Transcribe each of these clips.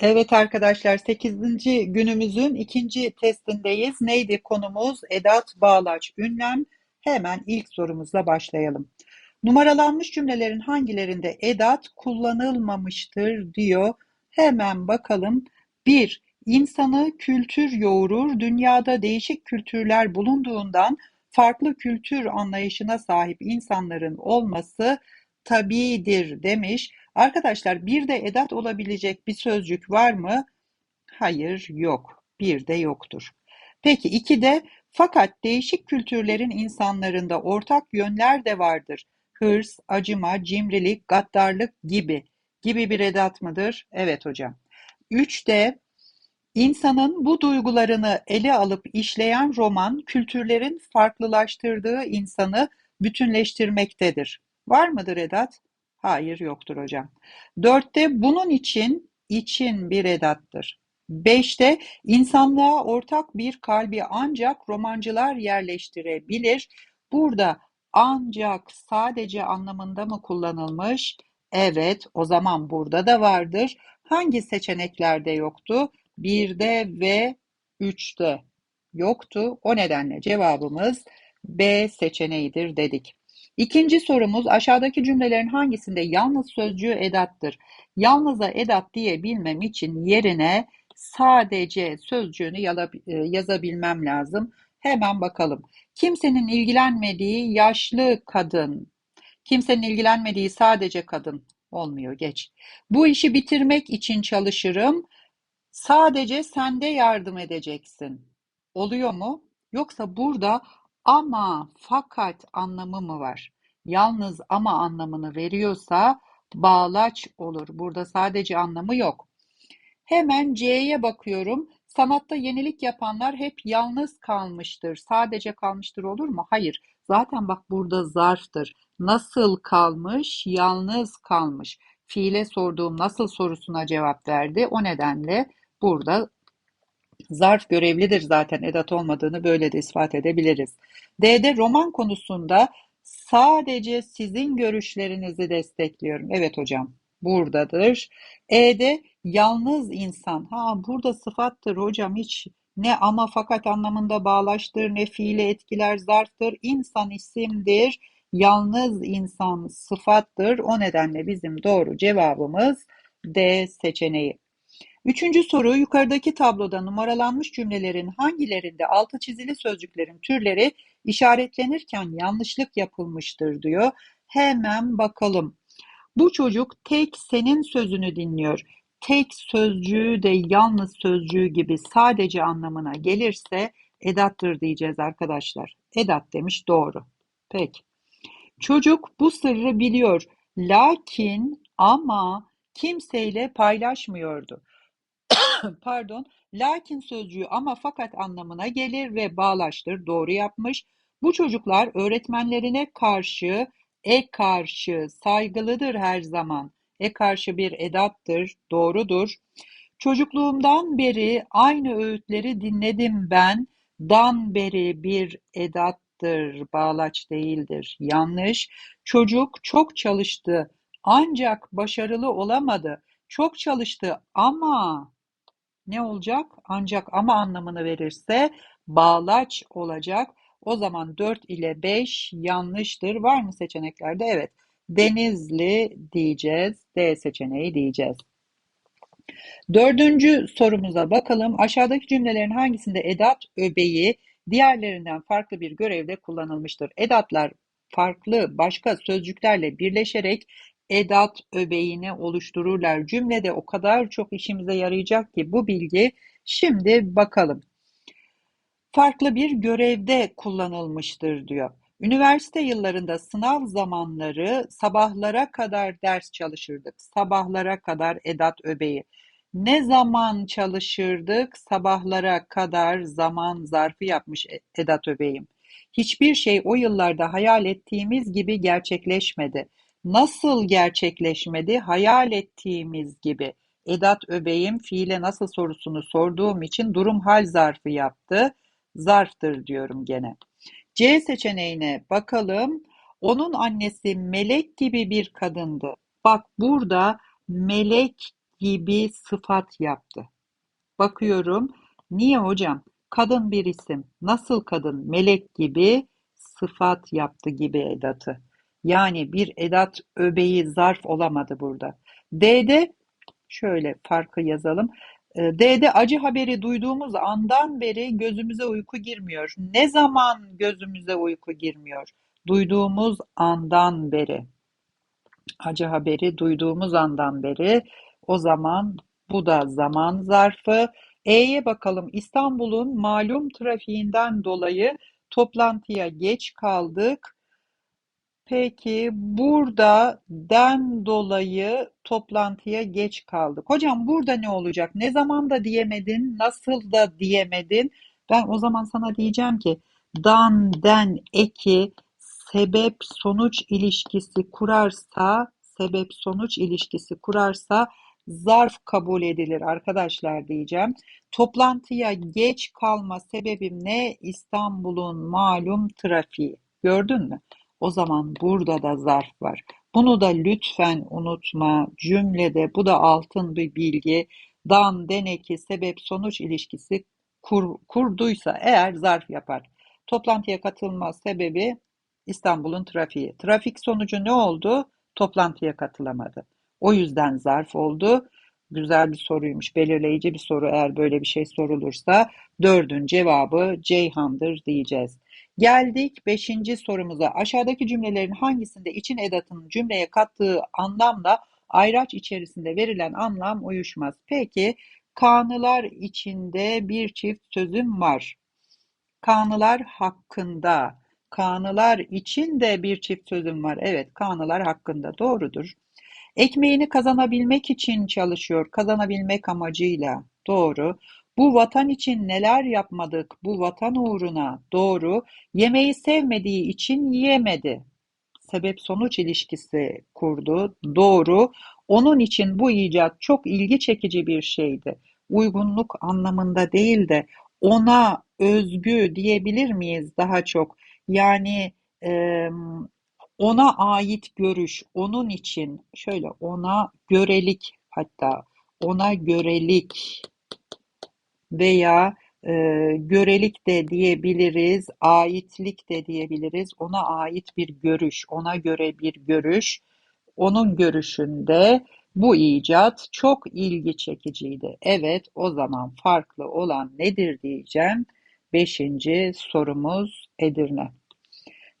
Evet arkadaşlar 8. günümüzün ikinci testindeyiz. Neydi konumuz? Edat, bağlaç, ünlem. Hemen ilk sorumuzla başlayalım. Numaralanmış cümlelerin hangilerinde edat kullanılmamıştır diyor. Hemen bakalım. 1. İnsanı kültür yoğurur. Dünyada değişik kültürler bulunduğundan farklı kültür anlayışına sahip insanların olması tabidir demiş. Arkadaşlar bir de edat olabilecek bir sözcük var mı? Hayır, yok. Bir de yoktur. Peki iki de fakat değişik kültürlerin insanlarında ortak yönler de vardır. Hırs, acıma, cimrilik, gaddarlık gibi. Gibi bir edat mıdır? Evet hocam. Üç de insanın bu duygularını ele alıp işleyen roman kültürlerin farklılaştırdığı insanı bütünleştirmektedir. Var mıdır edat? Hayır yoktur hocam. Dörtte bunun için için bir edattır. Beşte insanlığa ortak bir kalbi ancak romancılar yerleştirebilir. Burada ancak sadece anlamında mı kullanılmış? Evet, o zaman burada da vardır. Hangi seçeneklerde yoktu? Birde ve üçte yoktu. O nedenle cevabımız B seçeneğidir dedik. İkinci sorumuz aşağıdaki cümlelerin hangisinde yalnız sözcüğü edattır? Yalnıza edat diyebilmem için yerine sadece sözcüğünü e, yazabilmem lazım. Hemen bakalım. Kimsenin ilgilenmediği yaşlı kadın. Kimsenin ilgilenmediği sadece kadın. Olmuyor geç. Bu işi bitirmek için çalışırım. Sadece sen de yardım edeceksin. Oluyor mu? Yoksa burada ama, fakat anlamı mı var? Yalnız ama anlamını veriyorsa bağlaç olur. Burada sadece anlamı yok. Hemen C'ye bakıyorum. Sanatta yenilik yapanlar hep yalnız kalmıştır. Sadece kalmıştır olur mu? Hayır. Zaten bak burada zarftır. Nasıl kalmış? Yalnız kalmış. Fiile sorduğum nasıl sorusuna cevap verdi. O nedenle burada Zarf görevlidir zaten edat olmadığını böyle de ispat edebiliriz. D'de roman konusunda sadece sizin görüşlerinizi destekliyorum. Evet hocam buradadır. E'de yalnız insan. Ha burada sıfattır hocam hiç ne ama fakat anlamında bağlaştır ne fiile etkiler zarftır. İnsan isimdir. Yalnız insan sıfattır. O nedenle bizim doğru cevabımız D seçeneği. Üçüncü soru yukarıdaki tabloda numaralanmış cümlelerin hangilerinde altı çizili sözcüklerin türleri işaretlenirken yanlışlık yapılmıştır diyor. Hemen bakalım. Bu çocuk tek senin sözünü dinliyor. Tek sözcüğü de yalnız sözcüğü gibi sadece anlamına gelirse edattır diyeceğiz arkadaşlar. Edat demiş doğru. Peki. Çocuk bu sırrı biliyor. Lakin ama kimseyle paylaşmıyordu. pardon, lakin sözcüğü ama fakat anlamına gelir ve bağlaştır, doğru yapmış. Bu çocuklar öğretmenlerine karşı, e karşı, saygılıdır her zaman. E karşı bir edattır, doğrudur. Çocukluğumdan beri aynı öğütleri dinledim ben. Dan beri bir edattır, bağlaç değildir. Yanlış. Çocuk çok çalıştı ancak başarılı olamadı. Çok çalıştı ama ne olacak? Ancak ama anlamını verirse bağlaç olacak. O zaman 4 ile 5 yanlıştır. Var mı seçeneklerde? Evet. Denizli diyeceğiz. D seçeneği diyeceğiz. Dördüncü sorumuza bakalım. Aşağıdaki cümlelerin hangisinde edat öbeği diğerlerinden farklı bir görevde kullanılmıştır? Edatlar farklı başka sözcüklerle birleşerek edat öbeğini oluştururlar. Cümlede o kadar çok işimize yarayacak ki bu bilgi. Şimdi bakalım. Farklı bir görevde kullanılmıştır diyor. Üniversite yıllarında sınav zamanları sabahlara kadar ders çalışırdık. Sabahlara kadar edat öbeği. Ne zaman çalışırdık? Sabahlara kadar zaman zarfı yapmış Edat Öbeyim. Hiçbir şey o yıllarda hayal ettiğimiz gibi gerçekleşmedi. Nasıl gerçekleşmedi? Hayal ettiğimiz gibi. Edat Öbeyim fiile nasıl sorusunu sorduğum için durum hal zarfı yaptı. Zarftır diyorum gene. C seçeneğine bakalım. Onun annesi melek gibi bir kadındı. Bak burada melek gibi sıfat yaptı. Bakıyorum. Niye hocam? Kadın bir isim. Nasıl kadın? Melek gibi sıfat yaptı gibi edatı. Yani bir edat öbeği zarf olamadı burada. D'de şöyle farkı yazalım. Ee, D'de acı haberi duyduğumuz andan beri gözümüze uyku girmiyor. Ne zaman gözümüze uyku girmiyor? Duyduğumuz andan beri. Acı haberi duyduğumuz andan beri. O zaman bu da zaman zarfı. E'ye bakalım. İstanbul'un malum trafiğinden dolayı toplantıya geç kaldık. Peki burada den dolayı toplantıya geç kaldık. Hocam burada ne olacak? Ne zaman da diyemedin, nasıl da diyemedin? Ben o zaman sana diyeceğim ki dan, den eki sebep sonuç ilişkisi kurarsa, sebep sonuç ilişkisi kurarsa zarf kabul edilir arkadaşlar diyeceğim. Toplantıya geç kalma sebebim ne? İstanbul'un malum trafiği. Gördün mü? O zaman burada da zarf var. Bunu da lütfen unutma. Cümlede bu da altın bir bilgi. Dan, deneki, sebep, sonuç ilişkisi kur, kurduysa eğer zarf yapar. Toplantıya katılma sebebi İstanbul'un trafiği. Trafik sonucu ne oldu? Toplantıya katılamadı. O yüzden zarf oldu. Güzel bir soruymuş, belirleyici bir soru eğer böyle bir şey sorulursa. Dördün cevabı Ceyhan'dır diyeceğiz. Geldik beşinci sorumuza. Aşağıdaki cümlelerin hangisinde için edatının cümleye kattığı anlamla ayraç içerisinde verilen anlam uyuşmaz? Peki, kanılar içinde bir çift sözüm var. Kanılar hakkında, kanılar için de bir çift sözüm var. Evet, kanılar hakkında doğrudur. Ekmeğini kazanabilmek için çalışıyor, kazanabilmek amacıyla. Doğru. Bu vatan için neler yapmadık, bu vatan uğruna. Doğru. Yemeği sevmediği için yiyemedi. Sebep-sonuç ilişkisi kurdu. Doğru. Onun için bu icat çok ilgi çekici bir şeydi. Uygunluk anlamında değil de ona özgü diyebilir miyiz daha çok? Yani e, ona ait görüş, onun için şöyle ona görelik hatta ona görelik veya e, görelik de diyebiliriz, aitlik de diyebiliriz. Ona ait bir görüş, ona göre bir görüş. Onun görüşünde bu icat çok ilgi çekiciydi. Evet, o zaman farklı olan nedir diyeceğim. Beşinci sorumuz Edirne.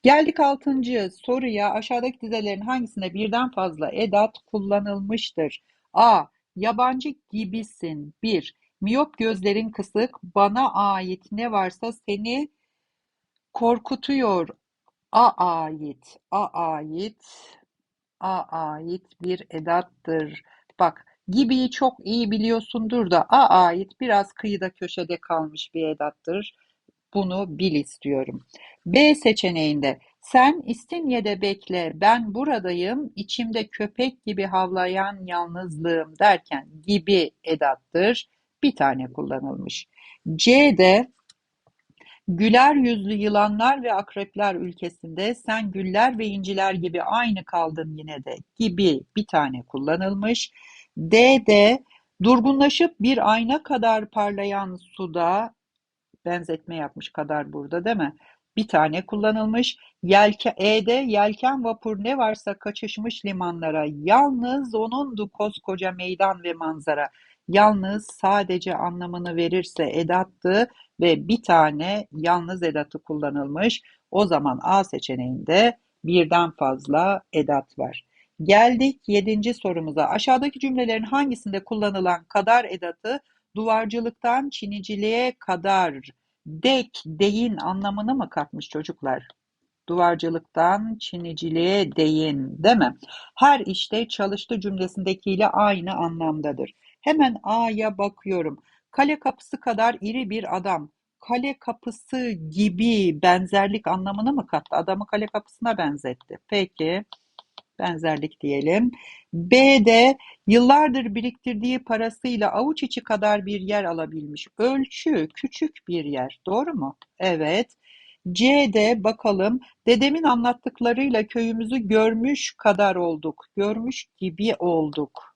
Geldik altıncı soruya. Aşağıdaki dizelerin hangisinde birden fazla edat kullanılmıştır? A. Yabancı gibisin. 1. Miyop gözlerin kısık. Bana ait ne varsa seni korkutuyor. A ait. A ait. A ait bir edattır. Bak gibiyi çok iyi biliyorsundur da a ait biraz kıyıda köşede kalmış bir edattır. Bunu bil istiyorum. B seçeneğinde sen İstinye'de bekle, ben buradayım, içimde köpek gibi havlayan yalnızlığım derken gibi edattır. Bir tane kullanılmış. C'de güler yüzlü yılanlar ve akrepler ülkesinde sen güller ve inciler gibi aynı kaldın yine de gibi bir tane kullanılmış. D'de durgunlaşıp bir ayna kadar parlayan suda benzetme yapmış kadar burada değil mi? Bir tane kullanılmış. Yelke, E'de yelken vapur ne varsa kaçışmış limanlara. Yalnız onundu koskoca meydan ve manzara. Yalnız sadece anlamını verirse edattı ve bir tane yalnız edatı kullanılmış. O zaman A seçeneğinde birden fazla edat var. Geldik yedinci sorumuza. Aşağıdaki cümlelerin hangisinde kullanılan kadar edatı duvarcılıktan çiniciliğe kadar dek, deyin anlamını mı katmış çocuklar? Duvarcılıktan çiniciliğe değin, değil mi? Her işte çalıştı cümlesindekiyle aynı anlamdadır. Hemen A'ya bakıyorum. Kale kapısı kadar iri bir adam. Kale kapısı gibi benzerlik anlamını mı kattı? Adamı kale kapısına benzetti. Peki benzerlik diyelim. B'de yıllardır biriktirdiği parasıyla avuç içi kadar bir yer alabilmiş. Ölçü küçük bir yer. Doğru mu? Evet. C'de bakalım dedemin anlattıklarıyla köyümüzü görmüş kadar olduk. Görmüş gibi olduk.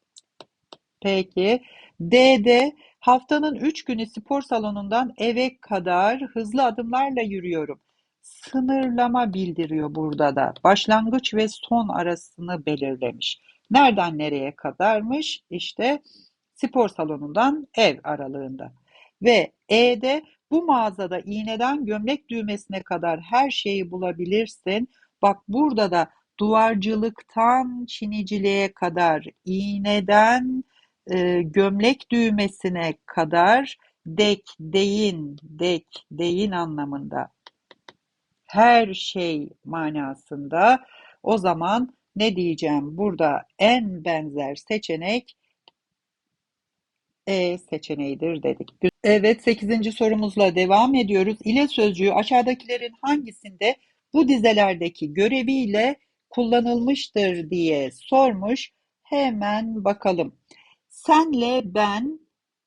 Peki. D'de haftanın üç günü spor salonundan eve kadar hızlı adımlarla yürüyorum. Sınırlama bildiriyor burada da. Başlangıç ve son arasını belirlemiş. Nereden nereye kadarmış? İşte spor salonundan ev aralığında. Ve E'de bu mağazada iğneden gömlek düğmesine kadar her şeyi bulabilirsin. Bak burada da duvarcılıktan çiniciliğe kadar, iğneden e, gömlek düğmesine kadar dek, deyin, dek, deyin anlamında her şey manasında. O zaman ne diyeceğim? Burada en benzer seçenek E seçeneğidir dedik. Evet 8. sorumuzla devam ediyoruz. İle sözcüğü aşağıdakilerin hangisinde bu dizelerdeki göreviyle kullanılmıştır diye sormuş. Hemen bakalım. Senle ben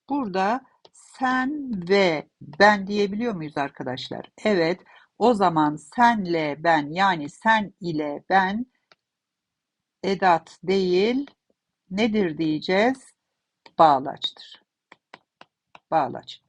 burada sen ve ben diyebiliyor muyuz arkadaşlar? Evet. O zaman senle ben yani sen ile ben edat değil nedir diyeceğiz? Bağlaçtır. Bağlaç.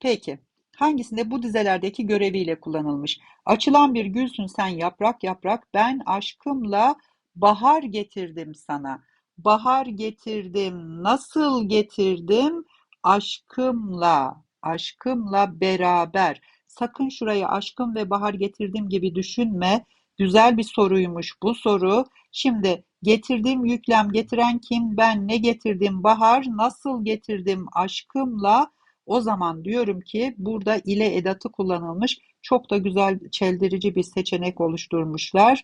Peki. Hangisinde bu dizelerdeki göreviyle kullanılmış? Açılan bir gülsün sen yaprak yaprak ben aşkımla bahar getirdim sana. Bahar getirdim. Nasıl getirdim? Aşkımla. Aşkımla beraber. Sakın şurayı aşkım ve bahar getirdim gibi düşünme. Güzel bir soruymuş bu soru. Şimdi getirdim yüklem getiren kim ben ne getirdim bahar nasıl getirdim aşkımla o zaman diyorum ki burada ile edatı kullanılmış çok da güzel çeldirici bir seçenek oluşturmuşlar.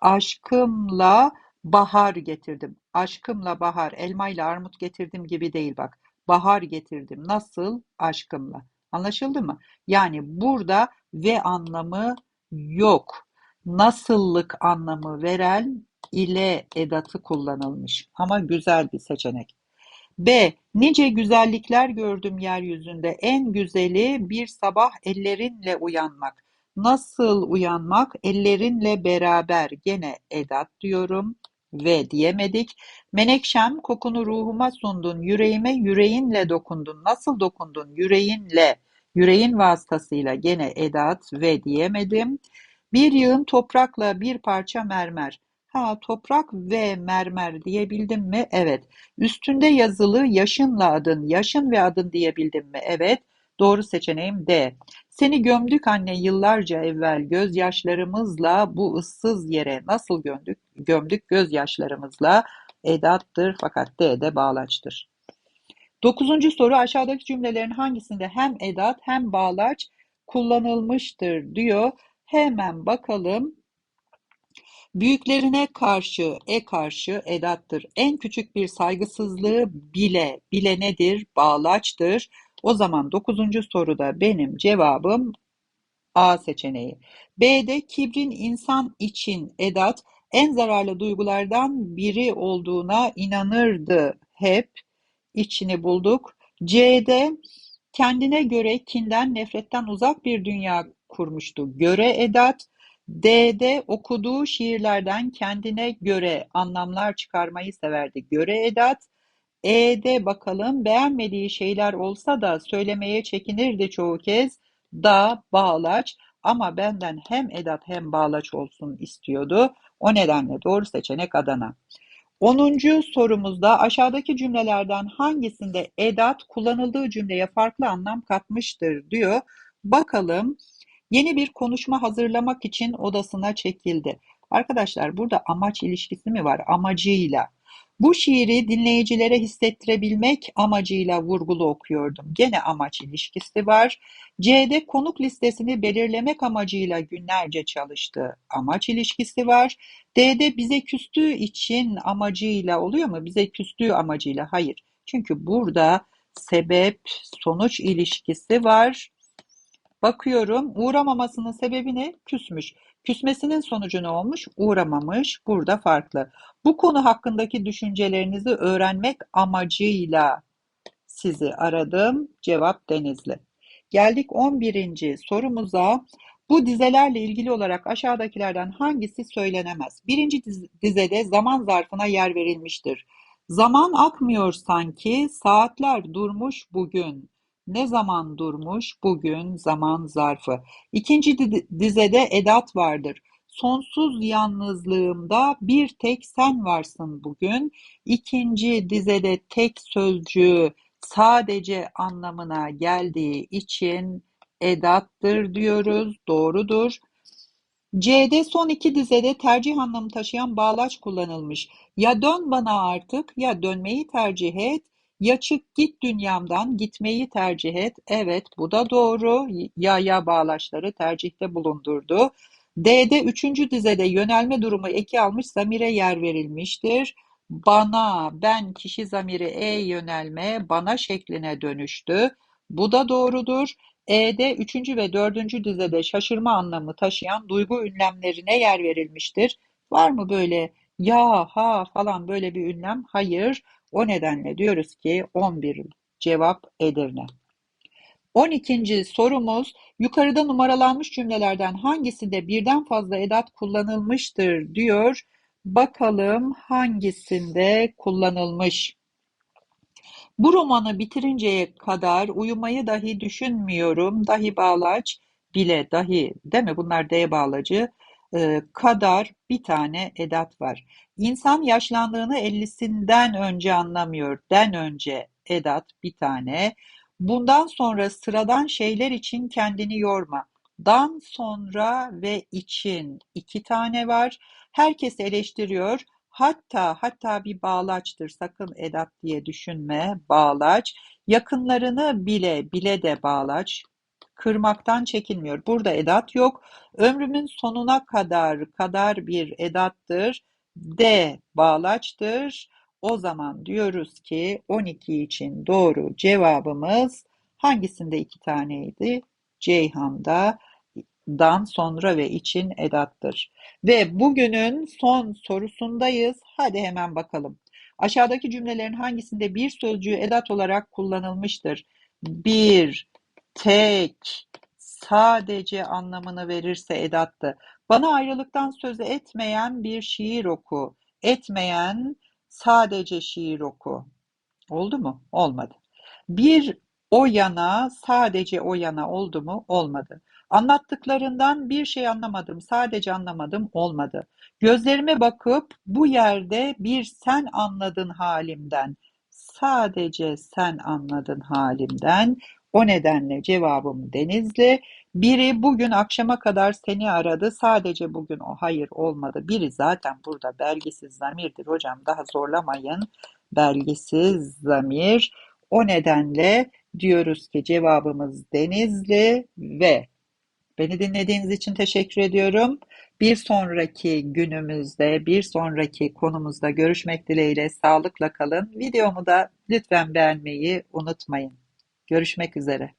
Aşkımla bahar getirdim. Aşkımla bahar, elma ile armut getirdim gibi değil bak. Bahar getirdim. Nasıl? Aşkımla. Anlaşıldı mı? Yani burada ve anlamı yok. Nasıllık anlamı veren ile edatı kullanılmış. Ama güzel bir seçenek. B. Nice güzellikler gördüm yeryüzünde. En güzeli bir sabah ellerinle uyanmak. Nasıl uyanmak? Ellerinle beraber. Gene edat diyorum ve diyemedik. Menekşem kokunu ruhuma sundun, yüreğime yüreğinle dokundun. Nasıl dokundun? Yüreğinle, yüreğin vasıtasıyla gene edat ve diyemedim. Bir yığın toprakla bir parça mermer. Ha toprak ve mermer diyebildim mi? Evet. Üstünde yazılı yaşınla adın, yaşın ve adın diyebildim mi? Evet. Doğru seçeneğim D. Seni gömdük anne yıllarca evvel gözyaşlarımızla bu ıssız yere nasıl gömdük? Gömdük gözyaşlarımızla edattır fakat D de bağlaçtır. Dokuzuncu soru aşağıdaki cümlelerin hangisinde hem edat hem bağlaç kullanılmıştır diyor. Hemen bakalım. Büyüklerine karşı, e karşı edattır. En küçük bir saygısızlığı bile, bile nedir? Bağlaçtır. O zaman dokuzuncu soruda benim cevabım A seçeneği. B'de kibrin insan için edat en zararlı duygulardan biri olduğuna inanırdı hep. İçini bulduk. C'de kendine göre kinden, nefretten uzak bir dünya kurmuştu. Göre edat. D'de okuduğu şiirlerden kendine göre anlamlar çıkarmayı severdi. Göre edat. E'de bakalım beğenmediği şeyler olsa da söylemeye çekinirdi çoğu kez. Da, bağlaç ama benden hem edat hem bağlaç olsun istiyordu. O nedenle doğru seçenek Adana. Onuncu sorumuzda aşağıdaki cümlelerden hangisinde edat kullanıldığı cümleye farklı anlam katmıştır diyor. Bakalım Yeni bir konuşma hazırlamak için odasına çekildi. Arkadaşlar burada amaç ilişkisi mi var? Amacıyla. Bu şiiri dinleyicilere hissettirebilmek amacıyla vurgulu okuyordum. Gene amaç ilişkisi var. C'de konuk listesini belirlemek amacıyla günlerce çalıştı. Amaç ilişkisi var. D'de bize küstüğü için amacıyla oluyor mu? Bize küstüğü amacıyla. Hayır. Çünkü burada sebep sonuç ilişkisi var. Bakıyorum uğramamasının sebebi ne? Küsmüş. Küsmesinin sonucu ne olmuş? Uğramamış. Burada farklı. Bu konu hakkındaki düşüncelerinizi öğrenmek amacıyla sizi aradım. Cevap Denizli. Geldik 11. sorumuza. Bu dizelerle ilgili olarak aşağıdakilerden hangisi söylenemez? Birinci dizede zaman zarfına yer verilmiştir. Zaman akmıyor sanki, saatler durmuş bugün. Ne zaman durmuş bugün zaman zarfı. İkinci dizede edat vardır. Sonsuz yalnızlığımda bir tek sen varsın bugün. İkinci dizede tek sözcüğü sadece anlamına geldiği için edattır diyoruz. Doğrudur. C'de son iki dizede tercih anlamı taşıyan bağlaç kullanılmış. Ya dön bana artık ya dönmeyi tercih et ya çık git dünyamdan gitmeyi tercih et. Evet bu da doğru. Ya ya bağlaçları tercihte bulundurdu. D'de üçüncü dizede yönelme durumu eki almış zamire yer verilmiştir. Bana, ben kişi zamiri e yönelme, bana şekline dönüştü. Bu da doğrudur. E'de üçüncü ve dördüncü dizede şaşırma anlamı taşıyan duygu ünlemlerine yer verilmiştir. Var mı böyle ya, ha falan böyle bir ünlem? Hayır. O nedenle diyoruz ki 11 cevap Edirne. 12. sorumuz yukarıda numaralanmış cümlelerden hangisinde birden fazla edat kullanılmıştır diyor. Bakalım hangisinde kullanılmış? Bu romanı bitirinceye kadar uyumayı dahi düşünmüyorum. Dahi bağlaç bile dahi değil mi? Bunlar D bağlacı. Ee, kadar bir tane edat var. İnsan yaşlandığını ellisinden önce anlamıyor. Den önce edat bir tane. Bundan sonra sıradan şeyler için kendini yorma. Dan sonra ve için iki tane var. Herkes eleştiriyor. Hatta hatta bir bağlaçtır sakın edat diye düşünme bağlaç. Yakınlarını bile bile de bağlaç. Kırmaktan çekinmiyor. Burada edat yok. Ömrümün sonuna kadar kadar bir edattır. D bağlaçtır. O zaman diyoruz ki 12 için doğru cevabımız hangisinde iki taneydi? Ceyhan'da dan sonra ve için edattır. Ve bugünün son sorusundayız. Hadi hemen bakalım. Aşağıdaki cümlelerin hangisinde bir sözcüğü edat olarak kullanılmıştır? Bir, tek, sadece anlamını verirse edattı. Bana ayrılıktan söz etmeyen bir şiir oku. Etmeyen sadece şiir oku. Oldu mu? Olmadı. Bir o yana sadece o yana oldu mu? Olmadı. Anlattıklarından bir şey anlamadım, sadece anlamadım olmadı. Gözlerime bakıp bu yerde bir sen anladın halimden, sadece sen anladın halimden. O nedenle cevabım Denizli. Biri bugün akşama kadar seni aradı, sadece bugün o hayır olmadı. Biri zaten burada belgesiz zamirdir hocam, daha zorlamayın. Belgesiz zamir. O nedenle diyoruz ki cevabımız Denizli ve Beni dinlediğiniz için teşekkür ediyorum. Bir sonraki günümüzde, bir sonraki konumuzda görüşmek dileğiyle sağlıkla kalın. Videomu da lütfen beğenmeyi unutmayın. Görüşmek üzere.